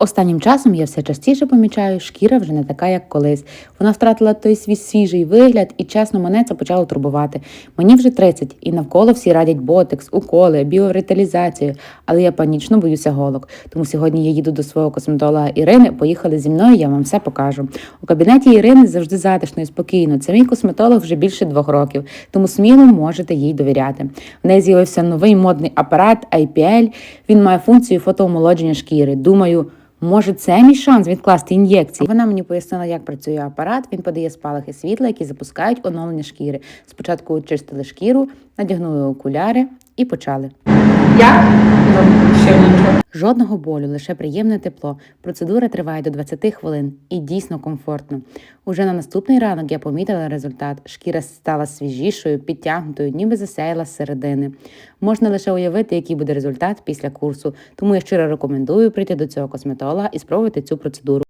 Останнім часом я все частіше помічаю, шкіра вже не така, як колись. Вона втратила той свій свіжий вигляд, і чесно, мене це почало турбувати. Мені вже 30, і навколо всі радять ботекс, уколи, біоревіталізацію, але я панічно боюся голок. Тому сьогодні я їду до свого косметолога Ірини. Поїхали зі мною, я вам все покажу. У кабінеті Ірини завжди затишно і спокійно. Це мій косметолог вже більше двох років, тому сміло можете їй довіряти. В неї з'явився новий модний апарат IPL. Він має функцію фотоомолодження шкіри. Думаю. Може, це мій шанс відкласти ін'єкції. Вона мені пояснила, як працює апарат. Він подає спалахи світла, які запускають оновлення шкіри. Спочатку очистили шкіру, надягнули окуляри і почали. Як? Жодного болю, лише приємне тепло. Процедура триває до 20 хвилин і дійсно комфортно. Уже на наступний ранок я помітила результат. Шкіра стала свіжішою, підтягнутою, ніби засяяла середини. Можна лише уявити, який буде результат після курсу. Тому я щиро рекомендую прийти до цього косметолога і спробувати цю процедуру.